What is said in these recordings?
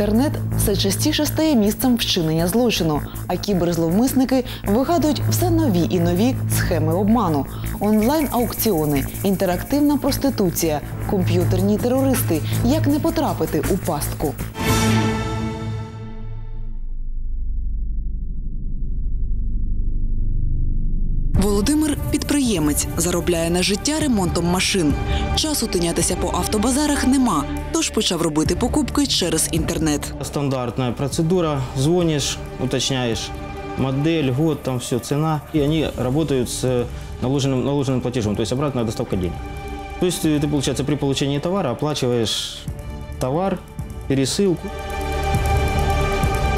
Інтернет все частіше стає місцем вчинення злочину, а кіберзловмисники вигадують все нові і нові схеми обману, онлайн-аукціони, інтерактивна проституція, комп'ютерні терористи. Як не потрапити у пастку? Володимир підприємець, заробляє на життя ремонтом машин. Часу тинятися по автобазарах нема, тож почав робити покупки через інтернет. Стандартная процедура. Звонишь, уточняешь модель, год, там все, цена. И они работают с э, наложенным, наложенным платежом, то есть обратная доставка денег. То есть э, ты, получается, при получении товара оплачиваешь товар, пересылку.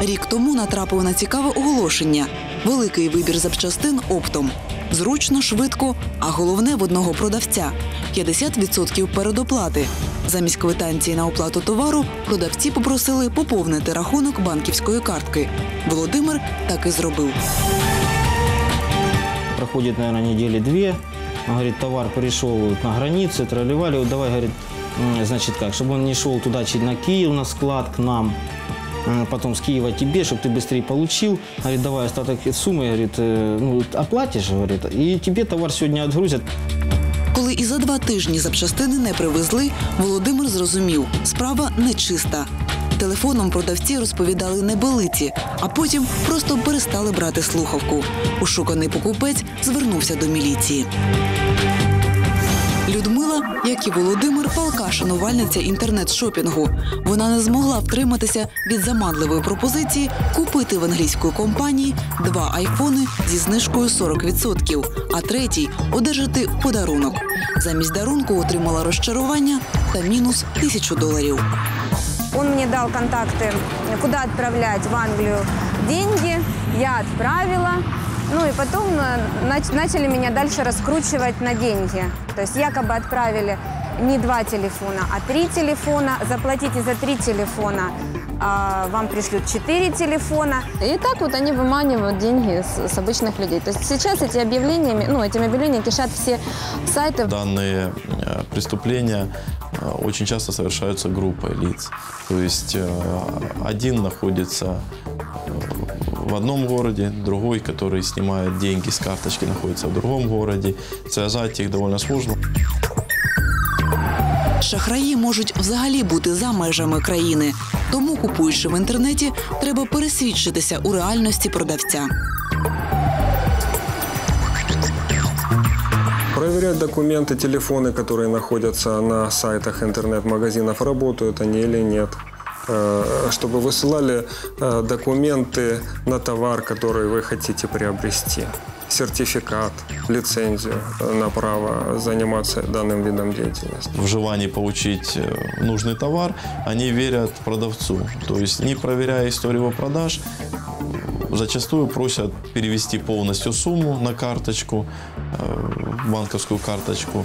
Рік тому натрапив на цікаве оголошення: великий вибір запчастин оптом. Зручно, швидко, а головне в одного продавця 50% передоплати. Замість квитанції на оплату товару продавці попросили поповнити рахунок банківської картки. Володимир так і зробив. Проходит, наверное, недели две. Он говорит, товар пришел на границе, тролливали. Давай, говорит, м, значит как, чтобы он не шел туда на Киев на склад к нам, потом с Киева тебе, чтобы ты быстрее получил. Говорит, давай остаток суммы, говорит, э, ну, оплатишь, говорит, и тебе товар сегодня отгрузят. Коли і за два тижні запчастини не привезли, Володимир зрозумів, справа нечиста. Телефоном продавці розповідали небелиці, а потім просто перестали брати слухавку. Ушуканий покупець звернувся до міліції. Людмила, як і Володимир, палка шанувальниця інтернет-шопінгу. Вона не змогла втриматися від заманливої пропозиції купити в англійської компанії два айфони зі знижкою 40%, а третій одержати в подарунок. Замість дарунку отримала розчарування та мінус тисячу доларів. Он мне дал контакты, куда отправлять в Англию деньги. Я отправила. Ну и потом э, нач- начали меня дальше раскручивать на деньги. То есть якобы отправили не два телефона, а три телефона. Заплатите за три телефона, а вам пришлют четыре телефона. И так вот они выманивают деньги с, с обычных людей. То есть сейчас эти объявлениями, ну, этими объявлениями кишат все сайты. Данные э, преступления э, очень часто совершаются группой лиц. То есть один находится в одном городе, другой, который снимает деньги с карточки, находится в другом городе. Связать их довольно сложно. Шахраї можуть взагалі бути за межами країни. Тому, купуючи в інтернеті, треба пересвідчитися у реальності продавця. Проверять документы, телефоны, которые находятся на сайтах интернет-магазинов, работают они или нет. Э, Чтобы высылали э, документы на товар, который вы хотите приобрести. Сертификат, лицензию э, на право заниматься данным видом деятельности. В желании получить нужный товар, они верят продавцу. То есть, не проверяя историю его продаж, зачастую просят перевести полностью сумму на карточку, э, банковскую карточку.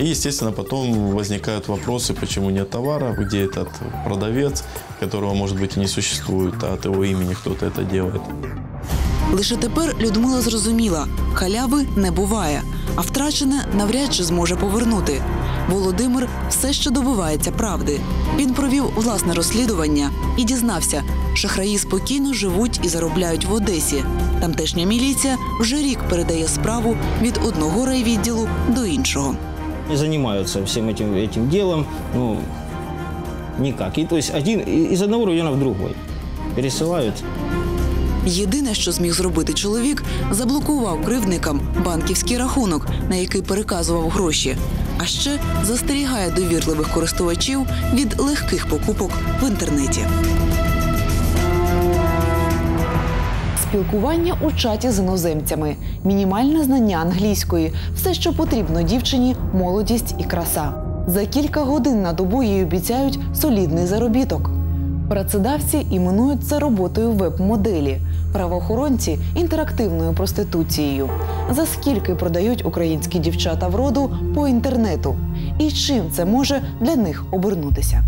И, естественно, потом возникают вопросы, почему нет товара, где этот продавец, которого, может быть, и не существует, а от его имени кто-то это делает. Лише тепер Людмила зрозуміла, халяви не буває, а втрачене навряд чи зможе повернути. Володимир все ще добивається правди. Він провів власне розслідування і дізнався, шахраї спокійно живуть і заробляють в Одесі. Тамтешня міліція вже рік передає справу від одного райвідділу до іншого. Не занимаются всем этим, этим делом, ну, никак. И, то есть один и- из одного района в другой пересылают. Єдине, що зміг зробити чоловік, заблокував кривдникам банківський рахунок, на який переказував гроші. А ще застерігає довірливих користувачів від легких покупок в інтернеті. Спілкування у чаті з іноземцями, мінімальне знання англійської, все, що потрібно дівчині, молодість і краса. За кілька годин на добу їй обіцяють солідний заробіток. Працедавці іменують це роботою веб-моделі, правоохоронці інтерактивною проституцією. За скільки продають українські дівчата вроду по інтернету? І чим це може для них обернутися?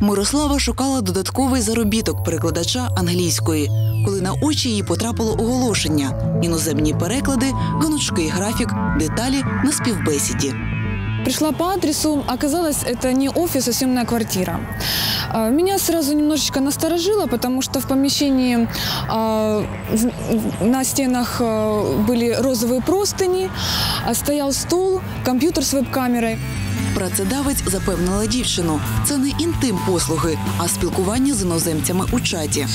Мирослава шукала додатковий заробіток перекладача англійської, коли на очі їй потрапило оголошення: іноземні переклади, гнучкий графік, деталі на співбесіді. Пришла по адресу, оказалось, это не офис, а съемная квартира. А, Меня сразу немножечко насторожило, потому что в помещении а, в- на стенах а, были розовые простыни, а стоял стол, компьютер с веб-камерой. Працедавець запевнила дівчину. Це не інтим послуги, а спілкування з іноземцями у чаті.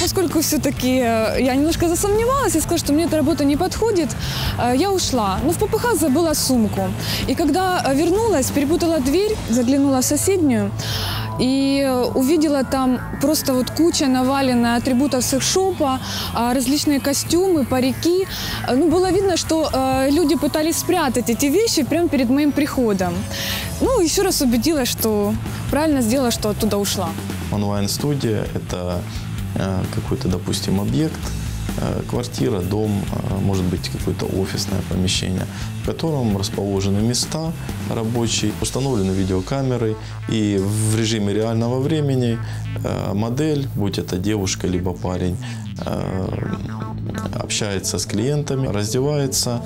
Поскольку все-таки я немножко засомневалась и сказала, что мне эта работа не подходит, э, я ушла. Но в ППХ забыла сумку. И когда э, вернулась, перепутала дверь, заглянула в соседнюю и э, увидела там просто вот куча наваленная атрибутов секшопа, а, различные костюмы, парики. Э, Ну, было видно, что э, люди пытались спрятать эти вещи прямо перед моим приходом. Ну, еще раз убедилась, что правильно сделала, что оттуда ушла. Онлайн-студия – это э, какой-то, допустим, объект, э, квартира, дом, э, может быть, какое-то офисное помещение, в котором расположены места рабочие, установлены видеокамеры, и в режиме реального времени э, модель, будь это девушка либо парень, э, общается с клиентами, раздевается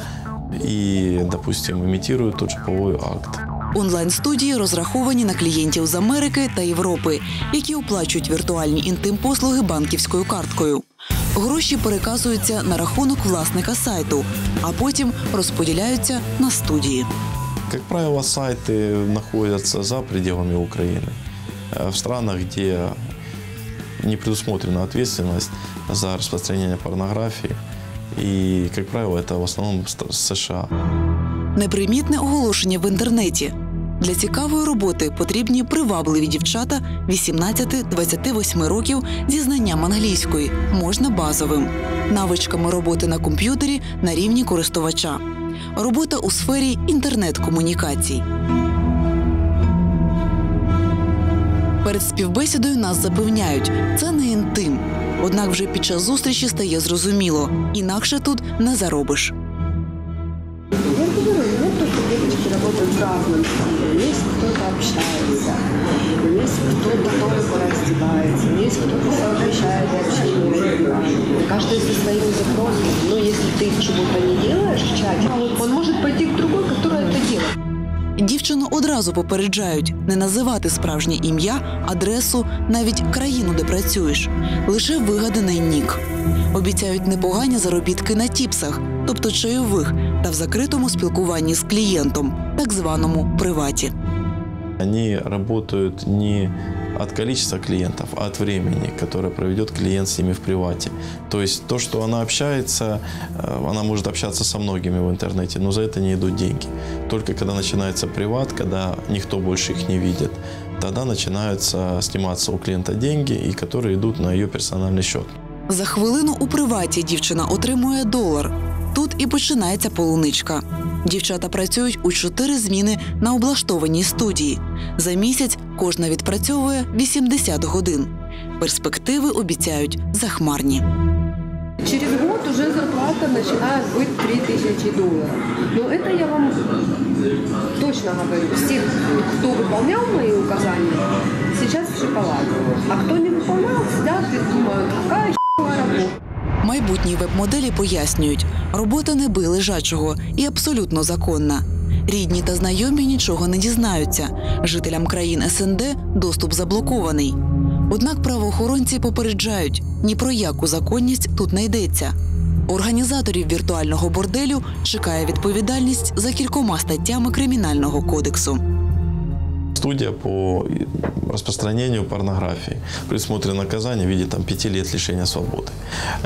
и, допустим, имитирует тот же половой акт. Онлайн-студії розраховані на клієнтів з Америки та Європи, які оплачують віртуальні інтим-послуги банківською карткою. Гроші переказуються на рахунок власника сайту, а потім розподіляються на студії. Как правило, сайты находятся за пределами Украины, э, в странах, где не предусмотрена ответственность за распространение порнографии. И, как правило, это в основном ст- США. Непримітне оголошення в інтернеті. для цікавої роботи потрібні привабливі дівчата 18-28 років зі знанням англійської, можна базовим, навичками роботи на комп'ютері на рівні користувача, робота у сфері інтернет-комунікацій. Перед співбесідою нас запевняють, це не інтим. Однак вже під час зустрічі стає зрозуміло, інакше тут не заробиш. девочки работают в разном стиле. Есть кто-то общается, есть кто-то только раздевается, есть кто-то совмещает общение. Каждый со своим запросом. Но если ты чего-то не делаешь в чате, он может пойти к другой, которая это делает. Дівчину одразу попереджають не називати справжнє ім'я, адресу, навіть країну, де працюєш, лише вигаданий нік. Обіцяють непогані заробітки на тіпсах, тобто чайових, та в закритому спілкуванні з клієнтом, так званому приваті. Они работают не от количества клиентов, а от времени, которое проведет клиент с ними в привате. То есть то, что она общается, э, она может общаться со многими в интернете, но за это не идут деньги. Только когда начинается приват, когда никто больше их не видит, тогда начинаются сниматься у клиента деньги, и которые идут на ее персональный счет. За хвилину у приваті дівчина отримує долар. Тут і починається полуничка. Дівчата працюють у чотири зміни на облаштованій студії. За місяць кожна відпрацьовує 80 годин. Перспективи обіцяють захмарні. Через год уже зарплата начинает быть 3000 долларов. Но это я вам точно говорю. Все, кто выполнял мои указания, сейчас в шоколаде. А кто не выполнял, сидят и думают, какая работа. Майбутні веб-моделі пояснюють, робота не бий лежачого і абсолютно законна. Рідні та знайомі нічого не дізнаються. Жителям країн СНД доступ заблокований. Однак правоохоронці попереджають, ні про яку законність тут не йдеться. Організаторів віртуального борделю чекає відповідальність за кількома статтями кримінального кодексу. Студия по распространению порнографии. Предусмотрено наказание в виде там, пяти лет лишения свободы.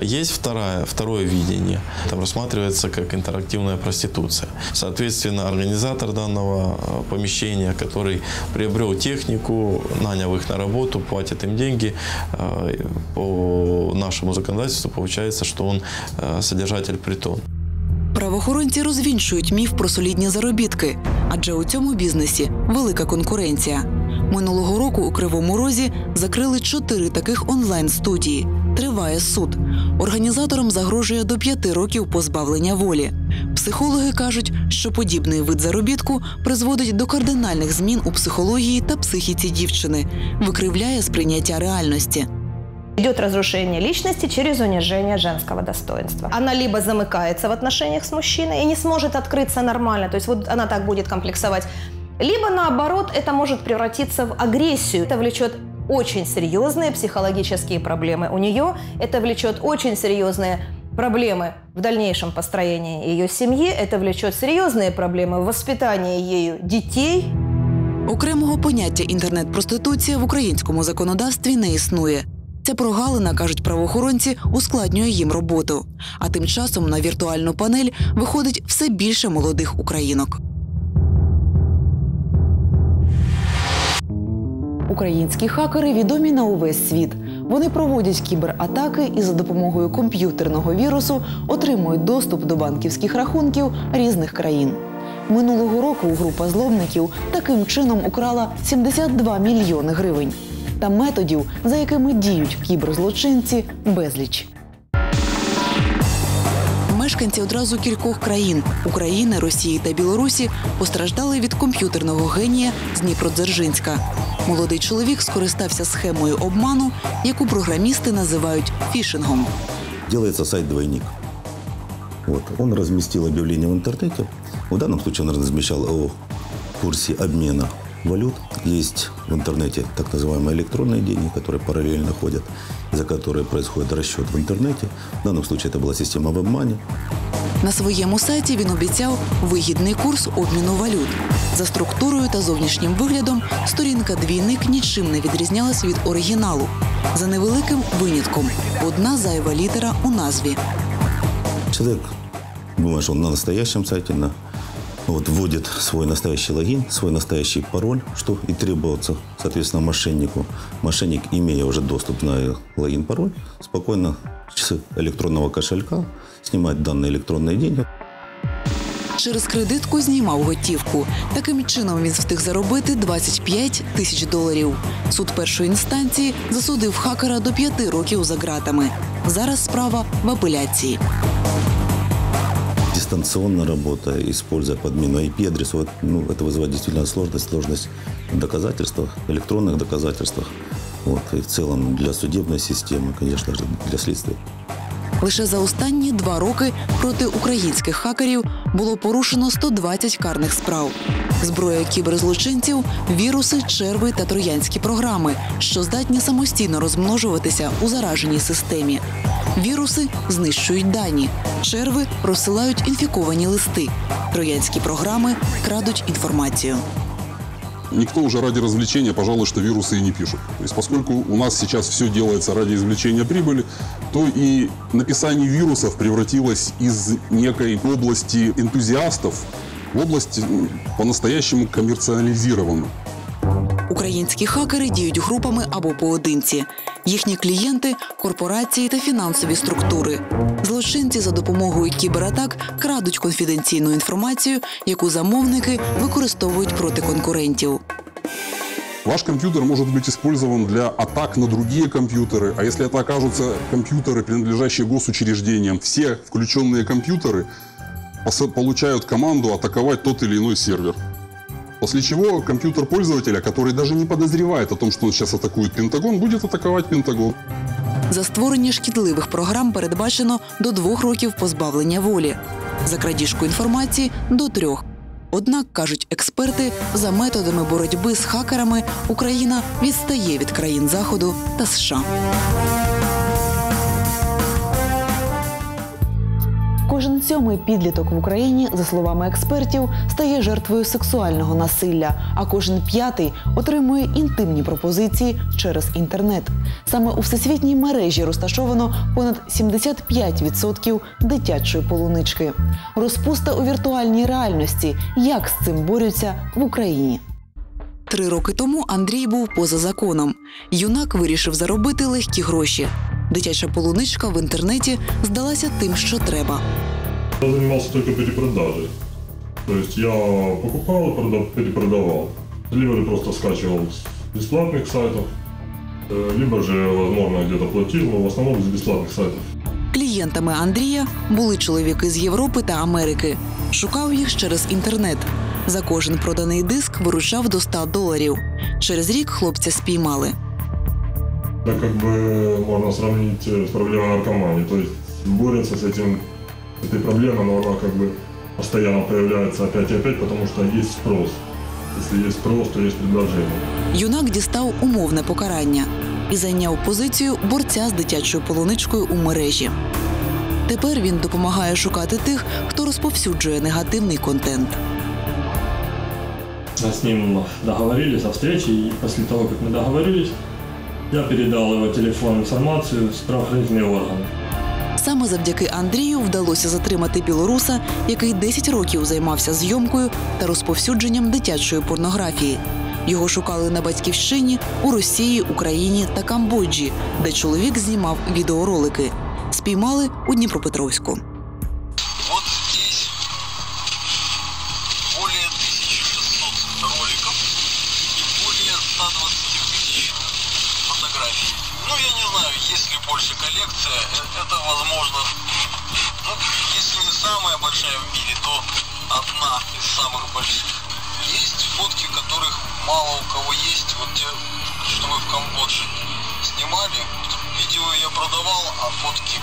Есть вторая, второе видение. Там рассматривается как интерактивная проституция. Соответственно, организатор данного э, помещения, который приобрел технику, нанял их на работу, платит им деньги, э, по нашему законодательству получается, что он э, содержатель притон. Правоохоронці розвінчують міф про солідні заробітки, адже у цьому бізнесі велика конкуренція. Минулого року у Кривому Розі закрили чотири таких онлайн-студії. Триває суд. Організаторам загрожує до п'яти років позбавлення волі. Психологи кажуть, що подібний вид заробітку призводить до кардинальних змін у психології та психіці дівчини, викривляє сприйняття реальності. Идет разрушение личности через унижение женского достоинства. Она либо замыкается в отношениях с мужчиной и не сможет открыться нормально, то есть вот она так будет комплексовать, Либо наоборот, это может превратиться в агрессию. Это влечет очень серьезные психологические проблемы у нее, это влечет очень серьезные проблемы в дальнейшем построении ее семьи, это влечет серьезные проблемы в воспитании ею детей. Окремого поняття інтернет-проституція в українському законодавстві не існує. Ця прогалина, кажуть правоохоронці, ускладнює їм роботу. А тим часом на віртуальну панель виходить все більше молодих українок. Українські хакери відомі на увесь світ. Вони проводять кібератаки і за допомогою комп'ютерного вірусу отримують доступ до банківських рахунків різних країн. Минулого року група зловників таким чином украла 72 мільйони гривень. Та методів, за якими діють кіберзлочинці, безліч. Мешканці одразу кількох країн України, Росії та Білорусі постраждали від комп'ютерного генія з Дніпродзержинська. Молодий чоловік скористався схемою обману, яку програмісти називають фішингом. делается сайт «Двойник». Вот. Он разместил объявление в интернете. В данном случае он размещал о курсе обмена валют. Есть в интернете так называемые электронные деньги, которые параллельно ходят, за которые происходит расчет в интернете. В данном случае это была система в обмане. На своєму сайті він обіцяв вигідний курс обміну валют. За структурою та зовнішнім виглядом сторінка двійник нічим не відрізнялась від оригіналу. За невеликим винятком одна зайва літера у назві. Чоловік думає, що на настоящому сайті на, вот, вводит свой настоящий логин, свой настоящий пароль, что и требуется, соответственно, мошеннику. Мошенник, имея уже доступ на логин-пароль, спокойно с электронного кошелька снимает данные электронные деньги, Через кредитку знімав готівку. Таким чином він встиг заробити 25 тисяч доларів. Суд першої інстанції засудив хакера до п'яти років за ґратами. Зараз справа в апеляції. Дистанционная работа, используя подмену IP-адресов, вот, ну, это вызывает действительно сложность, сложность в доказательствах, электронных доказательствах. Вот, и в целом для судебной системы, конечно же, для следствия. Лише за останні два роки проти українських хакерів було порушено 120 карних справ. Зброя кіберзлочинців віруси, черви та троянські програми, що здатні самостійно розмножуватися у зараженій системі. Віруси знищують дані, черви розсилають інфіковані листи. Троянські програми крадуть інформацію. Никто уже ради развлечения, пожалуй, что вирусы и не пишут. То есть, поскольку у нас сейчас все делается ради извлечения прибыли, то и написание вирусов превратилось из некой области энтузиастов в область м, по-настоящему коммерциализированную. Українські хакери діють групами або поодинці. Їхні клієнти корпорації та фінансові структури. Злочинці за допомогою кібератак крадуть конфіденційну інформацію, яку замовники використовують проти конкурентів. Ваш компьютер может быть использован для атак на другие компьютеры, а если это окажутся компьютеры, принадлежащие госучреждениям, все включенные компьютеры пос- получают команду атаковать тот или иной сервер. После чего компьютер пользователя, который даже не подозревает о том, что он сейчас атакует Пентагон, будет атаковать Пентагон. За створення шкідливих програм передбачено до двох років позбавлення волі. За крадіжку інформації до трьох. Однак, кажуть експерти, за методами боротьби з хакерами Україна відстає від країн Заходу та США. Кожен сьомий підліток в Україні, за словами експертів, стає жертвою сексуального насилля, а кожен п'ятий отримує інтимні пропозиції через інтернет. Саме у всесвітній мережі розташовано понад 75% дитячої полунички. Розпуста у віртуальній реальності. Як з цим борються в Україні? Три роки тому Андрій був поза законом. Юнак вирішив заробити легкі гроші. Дитяча полуничка в інтернеті здалася тим, що треба. Я занимался только перепродажей. То есть я покупал и прода- перепродавал. Либо же просто скачивал с бесплатных сайтов, э, либо же, возможно, где-то платил, но в основном с бесплатных сайтов. Клієнтами Андрія були чоловіки з Європи та Америки. Шукав їх через інтернет. За кожен проданий диск виручав до 100 доларів. Через рік хлопця спіймали. Это как бы можно сравнить э, с проблемой наркомании. То есть борется с этим, этой проблемой, но она как бы постоянно появляется опять и опять, потому что есть спрос. Если есть спрос, то есть предложение. Юнак дістав умовне покарання і зайняв позицію борця з дитячою полуничкою у мережі. Тепер він допомагає шукати тих, хто розповсюджує негативний контент. Мы с ним договорились о встрече, и после того, как мы договорились, я передал его телефон информацию в правоохранительные органы. Саме завдяки Андрію вдалося затримати білоруса, який 10 років займався зйомкою та розповсюдженням дитячої порнографії. Його шукали на батьківщині у Росії, Україні та Камбоджі, де чоловік знімав відеоролики. Спіймали у Дніпропетровську. Это возможно, ну, если не самая большая в мире, то одна из самых больших. Есть фотки, которых мало у кого есть, вот те, что мы в Камбодже снимали. Видео я продавал, а фотки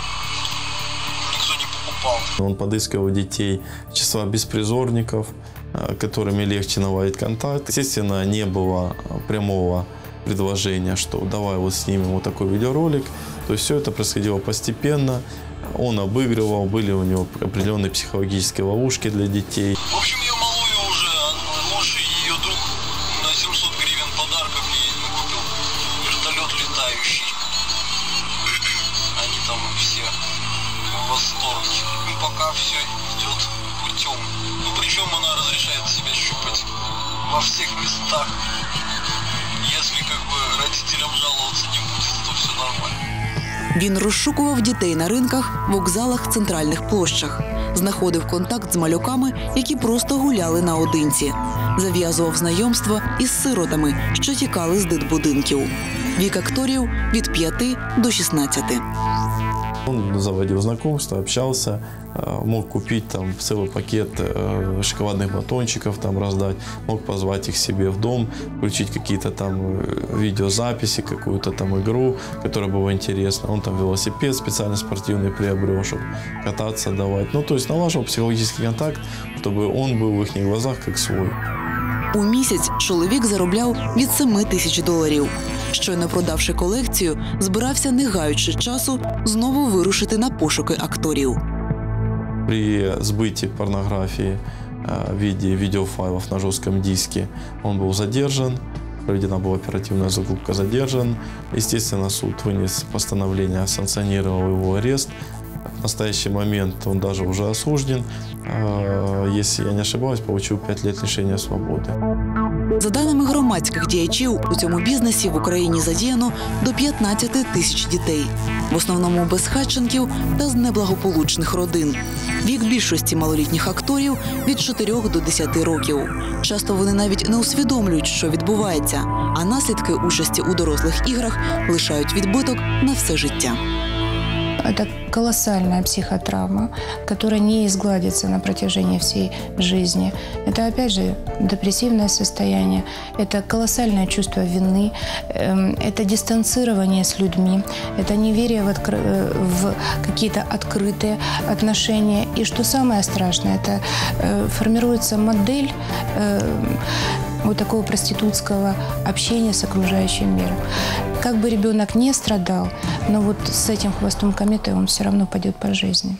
никто не покупал. Он подыскивал детей числа беспризорников, э, которыми легче наладить контакт. Естественно, не было прямого предложения, что давай вот снимем вот такой видеоролик. То есть все это происходило постепенно. Он обыгрывал, были у него определенные психологические ловушки для детей. В общем, я малую уже, муж и ее друг на 700 гривен подарков ей купил вертолет летающий. Они там все в восторге. Ну, пока все идет путем. Ну, причем она разрешает себя щупать во всех местах. Если как бы родителям жаловаться не будет, то все нормально. Він розшукував дітей на ринках, вокзалах, центральних площах, знаходив контакт з малюками, які просто гуляли наодинці, зав'язував знайомства із сиротами, що тікали з дитбудинків. Вік акторів від 5 до 16. Он заводил знакомства, общался, э, мог купить там целый пакет э, шоколадных батончиков, там раздать, мог позвать их себе в дом, включить какие-то там э, видеозаписи, какую-то там игру, которая была интересна. Он там велосипед специально спортивный приобрел, чтобы кататься давать. Ну, то есть налаживал психологический контакт, чтобы он был в их глазах как свой. У місяць чоловік заробляв від 7 тисяч доларів. Щойно продавши колекцію, збирався, не гаючи часу, знову вирушити на пошуки акторів. При сбытии порнографии э, в виде видеофайлов на жестком диске он был задержан, проведена была оперативная закупка, задержан. Естественно, суд вынес постановление, санкционировал его арест. В настоящий момент он даже уже осужден. Э, Если я не ошибаюсь, получил 5 лет лишения свободы. За даними громадських діячів, у цьому бізнесі в Україні задіяно до 15 тисяч дітей, в основному безхатченків та з неблагополучних родин. Вік більшості малолітніх акторів від 4 до 10 років. Часто вони навіть не усвідомлюють, що відбувається, а наслідки участі у дорослих іграх лишають відбиток на все життя. Это колоссальная психотравма, которая не изгладится на протяжении всей жизни. Это, опять же, депрессивное состояние, это колоссальное чувство вины, эм, это дистанцирование с людьми, это неверие в, откры- э, в какие-то открытые отношения. И что самое страшное, это э, формируется модель э, вот такого проститутского общения с окружающим миром. Как бы ребенок не страдал, но вот с этим хвостом кометы он все равно пойдет по жизни.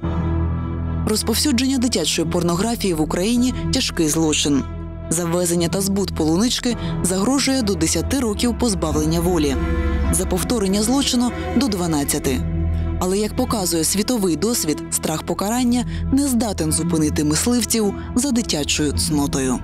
Розповсюдження дитячої порнографії в Україні тяжкий злочин. Завезення та збут полунички загрожує до 10 років позбавлення волі. За повторення злочину до 12. Але як показує світовий досвід, страх покарання не здатен зупинити мисливців за дитячою цнотою.